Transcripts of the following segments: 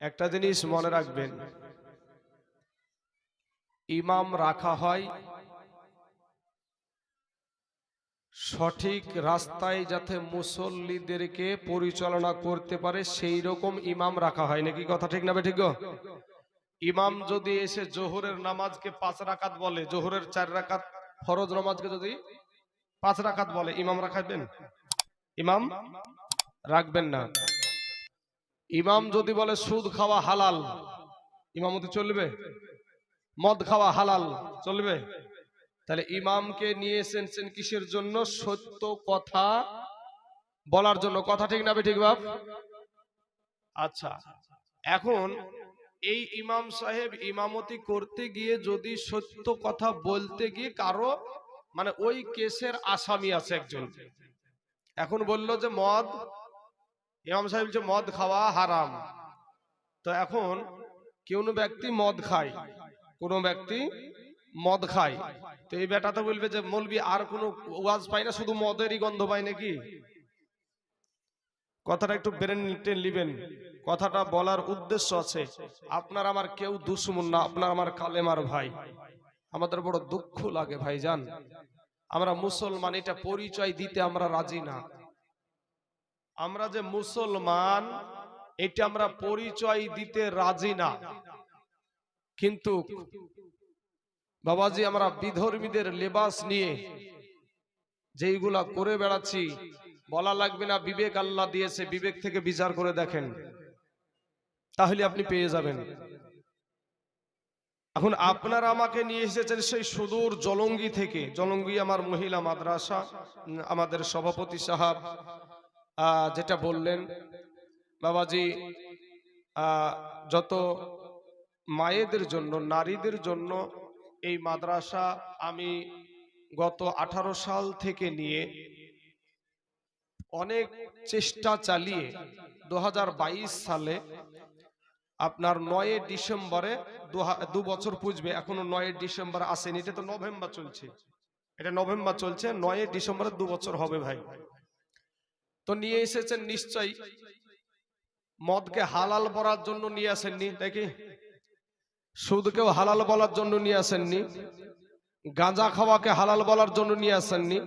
একটা জিনিস মনে রাখবেন। ইমাম রাখা হয় সঠিক রাস্তায় যাতে মুসল্লিদেরকে পরিচালনা করতে পারে, সেই রকম ইমাম রাখা হয়। নাকি কথা ঠিক না ঠিক? ইমাম যদি এসে জোহরের নামাজকে পাঁচ রাকাত বলে, জোহরের চার রাকাত ফরজ নামাজকে যদি পাঁচ রাকাত বলে, ইমাম রাখাবেন ইমাম রাখবেন না। ইমাম যদি বলে সুদ খাওয়া হালাল ইমামতি চলবে? মদ খাওয়া হালাল চলবে? তাহলে ইমামকে নিয়ে এসেছেন কিসের জন্য? সত্য কথা বলার জন্য। কথা ঠিক না ঠিক বাপ? আচ্ছা এখন এই ইমাম সাহেব ইমামতি করতে গিয়ে যদি সত্য কথা বলতে গিয়ে কারও মানে ওই কেসের আসামি আছে একজন। এখন বলল যে মদ ইমাম সাহেব বলছে, মদ খাওয়া হারাম। তো এখন কেউ ব্যক্তি মদ খায়, কোনো ব্যক্তি মদ খায়। তো এই বেটা তো বলবে যে, মলবি, আর কোনো ওয়াজ পাই না, শুধু মদেরই গন্ধ পাই নাকি? কথাটা একটু ব্রেন নিবেন। কথাটা বলার উদ্দেশ্য আছে, আপনার আমার কেউ দুশ্মন না, আপনার আমার কালেমার ভাই। আমাদের বড় দুঃখ লাগে ভাইজান। আমরা মুসলমান, এটা পরিচয় দিতে আমরা রাজি না। আমরা যে মুসলমান, এটা আমরা পরিচয় দিতে রাজি না। কিন্তু বাবাজি, আমরা বিধর্মীদের লেবাস নিয়ে যেইগুলা করে বেড়াচ্ছি, বলা লাগবে না বিবেক আল্লাহ দিয়েছে, বিবেক থেকে বিচার করে দেখেন। তাহলে আপনি পেয়ে যাবেন। এখন আপনারা আমাকে নিয়ে এসেছেন সেই সুদূর জলঙ্গি থেকে। জলঙ্গি আমার মহিলা মাদ্রাসা আমাদের সভাপতি সাহাব। যেটা বললেন বাবাজি যত মায়েদের জন্য, নারীদের জন্য এই মাদ্রাসা আমি গত আঠারো সাল থেকে নিয়ে অনেক চেষ্টা চালিয়ে দুহাজার বাইশ সালে আপনার নয় ডিসেম্বরে দু বছর পুজবে, এখনও নয় ডিসেম্বর আসেনি, এটা তো নভেম্বর চলছে। এটা নভেম্বর চলছে, নয় ডিসেম্বরে দু বছর হবে ভাই। তো নিয়ে এসেছেন নিশ্চয়ই। মদকে হালাল বলার জন্য নিয়ে আসেননি, নাকি? সুদকেও হালাল বলার জন্য নিয়ে আসেননি। গাঁজা খাওয়াকে হালাল বলার জন্য নিয়ে আসেননি।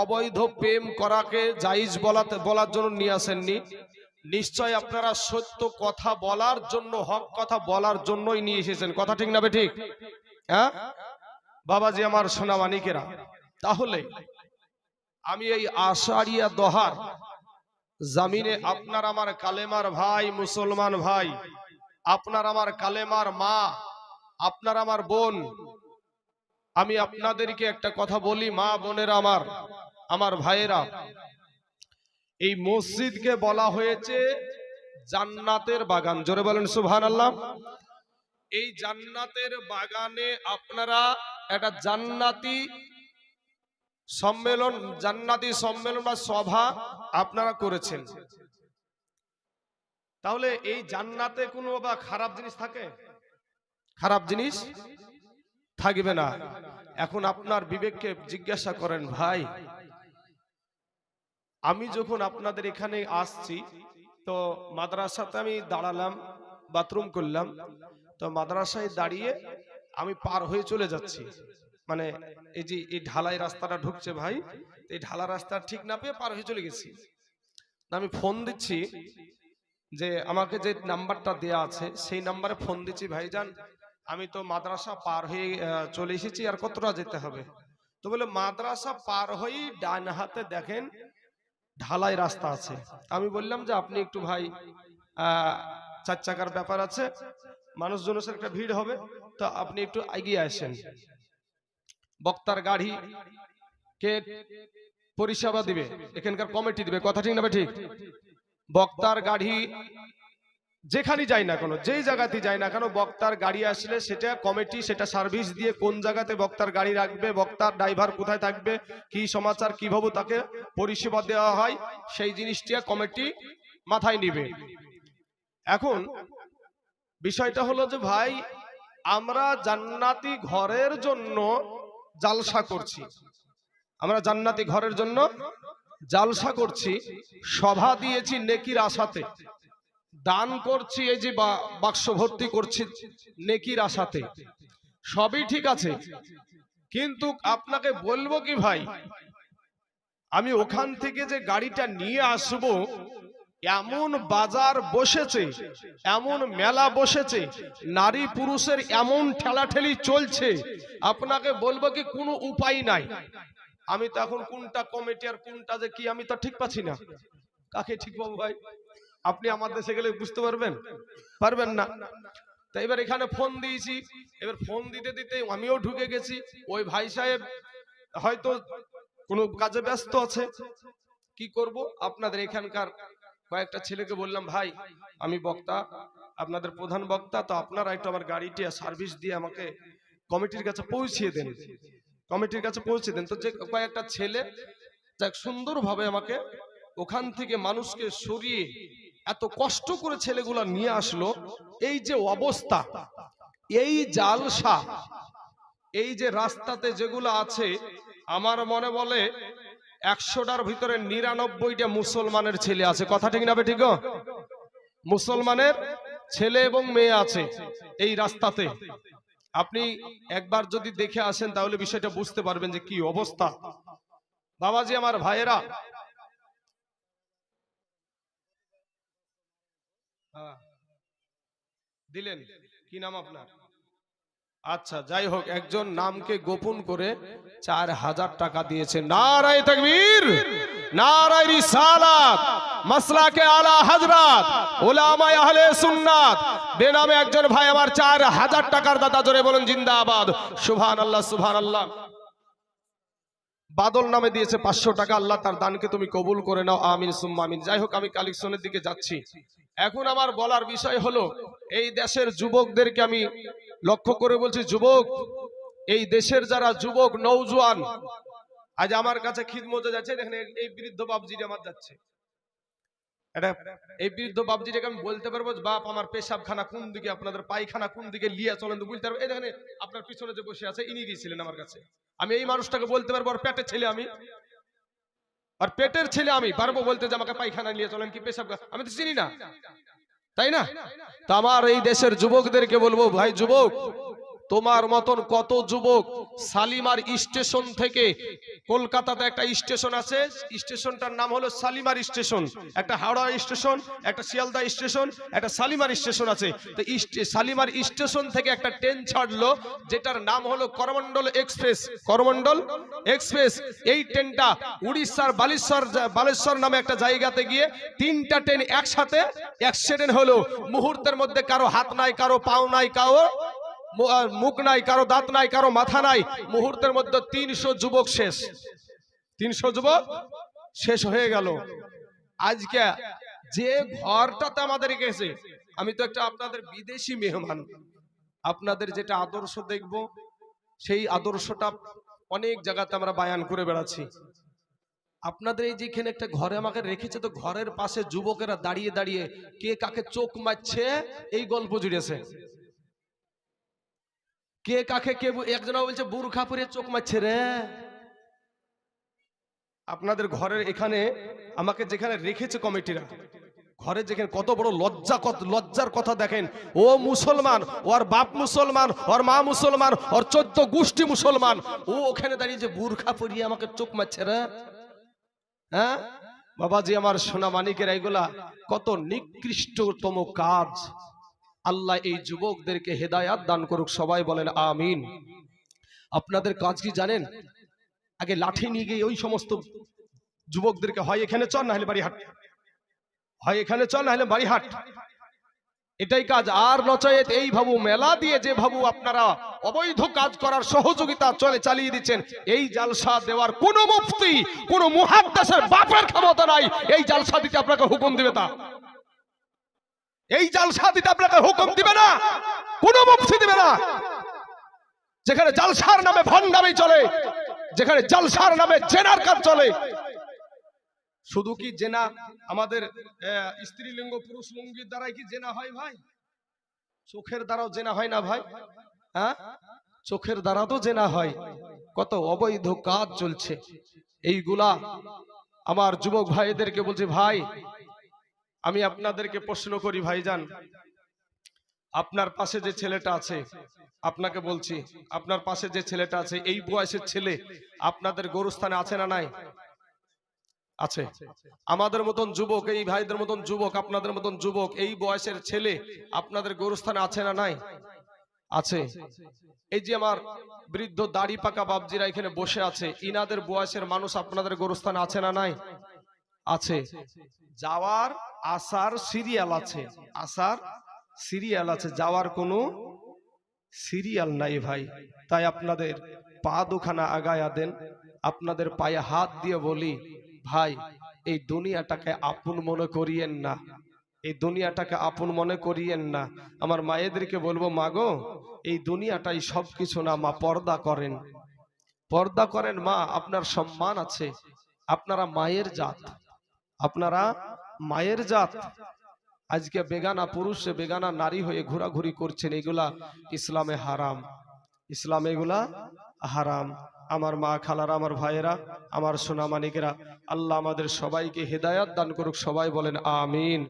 অবৈধ প্রেম করাকে জাইজ বলাতে, বলার জন্য নিয়ে আসেননি। নিশ্চয় আপনারা সত্য কথা বলার জন্য, হক কথা বলার জন্যই নিয়ে এসেছেন। কথা ঠিক না বে ঠিক? হ্যাঁ? বাবাজি আমার সোনা মানিকেরা তাহলে আমি এই আষাঢ়িয়া দহার জামিনে আপনার আমার কালেমার ভাই, মুসলমান ভাই, আপনার আমার কালেমার মা, আপনার আমার বোন, আমি আপনাদেরকে একটা কথা বলি, মা বোনেরা আমার আমার ভাইয়েরা। এই মসজিদকে বলা হয়েছে জান্নাতের বাগান। জোরে বলেন সুবহান আল্লাহ এই জান্নাতের বাগানে আপনারা একটা জান্নাতি সম্মেলন, জান্নাতি সম্মেলন বা সভা আপনারা করেছেন। তাহলে এই জান্নাতে কোনো বা খারাপ জিনিস থাকে? খারাপ জিনিস থাকবে না। এখন আপনার বিবেককে জিজ্ঞাসা করেন, ভাই, আমি যখন আপনাদের এখানে আসছি, তো মাদ্রাসাতে আমি দাঁড়ালাম, বাথরুম করলাম, তো মাদ্রাসায় দাঁড়িয়ে আমি পার হয়ে চলে যাচ্ছি। মানে এই যে এই ঢালাই রাস্তাটা ঢুকছে ভাই এই ঢালা রাস্তা ঠিক না পেয়ে পার হয়ে চলে গেছি। আমি ফোন দিচ্ছি যে আমাকে যে নাম্বারটা দেয়া আছে, সেই নাম্বারে ফোন দিচ্ছি, ভাইজান, আমি তো মাদ্রাসা পার হয়ে চলে এসেছি, আর কতটা যেতে হবে? তো বলে, মাদ্রাসা পার হয়েই ডান হাতে দেখেন ঢালাই রাস্তা আছে। আমি বললাম যে, আপনি একটু ভাই চার চাকার ব্যাপার আছে, মানুষজনের একটা ভিড় হবে, তো আপনি একটু এগিয়ে আসেন। বক্তার গাড়ি কে পরিষেবা দিবে? এখানকার কমিটি দিবে। কথা ঠিক না ঠিক? বক্তার গাড়ি যেখানে যাই না কেন, যেই জায়গাতে যাই না কেন, বক্তার গাড়ি আসলে সেটা কমিটি সেটা সার্ভিস দিয়ে কোন জায়গাতে বক্তার গাড়ি রাখবে, বক্তার ড্রাইভার কোথায় থাকবে, কি সমাচার কীভাবে তাকে পরিষেবা দেওয়া হয়, সেই জিনিসটা কমিটি মাথায় নিবে। এখন বিষয়টা হলো যে ভাই, আমরা জান্নাতি ঘরের জন্য জালসা করছি। আমরা জান্নাতি ঘরের জন্য জালসা করছি। সভা দিয়েছি নেকির আশাতে। দান করছি এই যে বাক্স ভর্তি করছি নেকির আশাতে। সবই ঠিক আছে। কিন্তু আপনাকে বলব কি ভাই? আমি ওখান থেকে যে গাড়িটা নিয়ে আসব এমন বাজার বসেছে এমন মেলা বসেছে নারী পুরুষের এমন ঠেলাঠেলি চলছে আপনাকে বলব কি কোনো উপায় নাই। আমি তো এখন কোনটা কমিটি আর কোনটা যে কি আমি তো ঠিক পাচ্ছি না। কাকে ঠিক পাবো ভাই? আপনি আমার দেশে গেলে বুঝতে পারবেন? পারবেন না। তা এবার এখানে ফোন দিয়েছি। এবার ফোন দিতে দিতে আমিও ঢুকে গেছি। ওই ভাই সাহেব হয়তো কোনো কাজে ব্যস্ত আছে। কি করব? আপনাদের এখানকার কয়েকটা ছেলেকে বললাম, ভাই, আমি বক্তা, আপনাদের প্রধান বক্তা, তো আপনারা একটু আমার গাড়িটি সার্ভিস দিয়ে আমাকে কমিটির কাছে পৌঁছিয়ে দেন। কমিটির কাছে পৌঁছে দেন। তো যে কয়েকটা ছেলে যাক সুন্দরভাবে আমাকে ওখান থেকে মানুষকে সরিয়ে এত কষ্ট করে ছেলেগুলা নিয়ে আসলো। এই যে অবস্থা, এই জালসা, এই যে রাস্তাতে যেগুলো আছে, আমার মনে বলে একশোটার ভিতরে নিরানব্বইটা মুসলমানের ছেলে আছে। কথা ঠিক না ঠিক? মুসলমানের ছেলে এবং মেয়ে আছে এই রাস্তাতে। আপনি একবার যদি দেখে আসেন তাহলে বিষয়টা বুঝতে পারবেন যে কি অবস্থা। বাবাজি, আমার ভাইয়েরা। হ্যাঁ। দিলেন। কি নাম আপনার? আচ্ছা যাই হোক, একজন নামকে গোপন করে চার হাজার টাকা দিয়েছে। নারায় তাকবীর, নারায় রিসালাত, মাসলাকে আলা হযরত উলামায়ে আহলে সুন্নাত। বেনামে একজন ভাই আমার চার হাজার টাকার জোরে বলুন, জিন্দাবাদ। সুবহানাল্লাহ সুবহানাল্লাহ। বাদল নামে দিয়েছে পাঁচশো টাকা, আল্লাহ তার দানকে তুমি কবুল করে নাও, আমিন, সুম্মা, আমিন। যাই হোক, আমি কালেকশনের দিকে যাচ্ছি। এখন আমার বলার বিষয় হলো, এই দেশের যুবকদেরকে আমি লক্ষ্য করে বলছি, যুবক, এই দেশের যারা যুবক নৌজওয়ান আজ আমার কাছে খিদমতে যাচ্ছে, দেখেন এই- বৃদ্ধ বাবজিটা আমার যাচ্ছে। এই বৃদ্ধ বাবজিটাকে আমি বলতে পারব, বাপ, আমার কোন দিকে, আপনাদের পায়খানা কোন দিকে লিয়া চলেন তো বলতে পারব এই দেখেন, আপনার পিছনে যে বসে আছে, ইনি গিয়েছিলেন আমার কাছে। আমি এই মানুষটাকে বলতে পারব, আর পেটের ছেলে আমি। আর পেটের ছেলে আমি। পারব বলতে যে, আমাকে পায়খানা নিয়ে চলেন কি পেশাব আমি তো চিনি না। তাই না? তো আমার এই দেশের যুবকদেরকে বলব ভাই যুবক তোমার মতন কত যুবক সালিমার স্টেশন থেকে কলকাতাতে একটা স্টেশন আছে? স্টেশনটার নাম হলো সালিমার স্টেশন। একটা হাওড়া স্টেশন, একটা শিয়ালদা স্টেশন, একটা সালিমার স্টেশন আছে। তো সালিমার স্টেশন থেকে একটা ট্রেন ছাড়লো, যেটার নাম হলো করমন্ডল এক্সপ্রেস। করমন্ডল এক্সপ্রেস, এই ট্রেনটা উড়িষ্যার বালেশ্বর বালেশ্বর নামে একটা জায়গাতে গিয়ে তিনটা ট্রেন একসাথে অ্যাক্সিডেন্ট হলো। মুহূর্তের মধ্যে কারও হাত নাই, কারও পাও নাই, কারও মুখ নাই, কারও দাঁত নাই, কারও মাথা নাই, মুহূর্তের মধ্যে তিনশো যুবক শেষ। তিনশো যুবক শেষ হয়ে গেল। আজকে যে ঘরটাতে আমাদের গেছে, আমি তো একটা আপনাদের বিদেশি মেহমান। আপনাদের যেটা আদর্শ দেখব, সেই আদর্শটা অনেক জায়গাতে আমরা বায়ান করে বেড়াচ্ছি। আপনাদের এই যেখানে একটা ঘরে আমাকে রেখেছে, তো ঘরের পাশে যুবকেরা দাঁড়িয়ে দাঁড়িয়ে কে কাকে চোখ মারছে, এই গল্প জুড়েছে। কে কাকে কে একজনা বলছে, বুরখা পরে চোখ মারছে রে। আপনাদের ঘরের এখানে, আমাকে যেখানে রেখেছে কমিটিরা ঘরে যেখানে কত বড় লজ্জা, কত লজ্জার কথা দেখেন। ও মুসলমান, ওর বাপ মুসলমান, ওর মা মুসলমান, ওর চোদ্দ গোষ্ঠী মুসলমান। ও ওখানে দাঁড়িয়ে যে বুরখা পরিয়ে আমাকে চোখ মারছে রে। হ্যাঁ? বাবাজি আমার সোনা মানিকের এইগুলা কত নিকৃষ্টতম কাজ। আল্লাহ এই যুবকদেরকে হেদায়াত দান করুক, সবাই বলেন আমিন। আপনাদের কাজ কি জানেন? আগে লাঠি নিয়ে গিয়ে ওই সমস্ত যুবকদেরকে, হয় এখানে চল না হলে বাড়ি হাট হয় এখানে চল না হলে বাড়ি হাট এটাই কাজ। আর নচয়েত এই ভাবু, মেলা দিয়ে যে ভাবু আপনারা অবৈধ কাজ করার সহযোগিতা চলে চালিয়ে দিচ্ছেন, এই জালসা দেওয়ার কোনো মুফতি, কোন মুহাদ্দাসের বাপের ক্ষমতা নাই। এই জালসা দিতে আপনাকে হুকুম দিবে তা। এই জালসা দিতে আপনাকে হুকুম দিবে না, কোন মুফতি দিবে না। যেখানে জালসার নামে ভণ্ডামি চলে, যেখানে জালসার নামে জেনার কাজ চলে। শুধু কি জেনা আমাদের স্ত্রীলিঙ্গ, পুরুষ লিঙ্গের দ্বারাই কি জেনা হয় ভাই? চোখের দ্বারাও জেনা হয় না ভাই? হ্যাঁ? চোখের দ্বারা তো জেনা হয়। কত অবৈধ কাজ চলছে। এইগুলা আমার যুবক ভাইদেরকে বলছে, ভাই আমি আপনাদেরকে প্রশ্ন করি, ভাইজান। আপনার পাশে যে ছেলেটা আছে, আপনাকে বলছি, আপনার পাশে যে ছেলেটা আছে, এই বয়সের ছেলে আপনাদের গরুস্থানে আছে না নাই? আছে। আমাদের মতন যুবক, এই ভাইদের মতন যুবক, আপনাদের মতন যুবক, এই বয়সের ছেলে আপনাদের গরুস্থানে আছে না নাই? আছে। এই যে আমার বৃদ্ধ দাড়ি পাকা বাবজিরা এখানে বসে আছে, ইনাদের বয়সের মানুষ আপনাদের গরুস্থানে আছে না নাই? আছে। যাওয়ার আসার সিরিয়াল আছে। আসার সিরিয়াল আছে। যাওয়ার কোনো সিরিয়াল নাই ভাই। তাই আপনাদের পা দুখানা আগায়া দেন। আপনাদের পায়ে হাত দিয়ে বলি, ভাই, এই দুনিয়াটাকে আপন মনে করিয়েন না। এই দুনিয়াটাকে আপন মনে করিয়েন না। আমার মায়েদেরকে বলব, মাগো, এই দুনিয়াটাই সবকিছু না, মা পর্দা করেন। পর্দা করেন মা, আপনার সম্মান আছে। আপনারা মায়ের জাত। আপনারা মায়ের জাত। আজকে বেগানা পুরুষ বেগানা নারী হয়ে ঘোরাঘুরি করছেন, এগুলা ইসলামে হারাম। ইসলাম এগুলা হারাম। আমার মা খালারা, আমার ভাইয়েরা, আমার সোনামানিকেরা, আল্লাহ আমাদের সবাইকে হেদায়াত দান করুক, সবাই বলেন আমিন।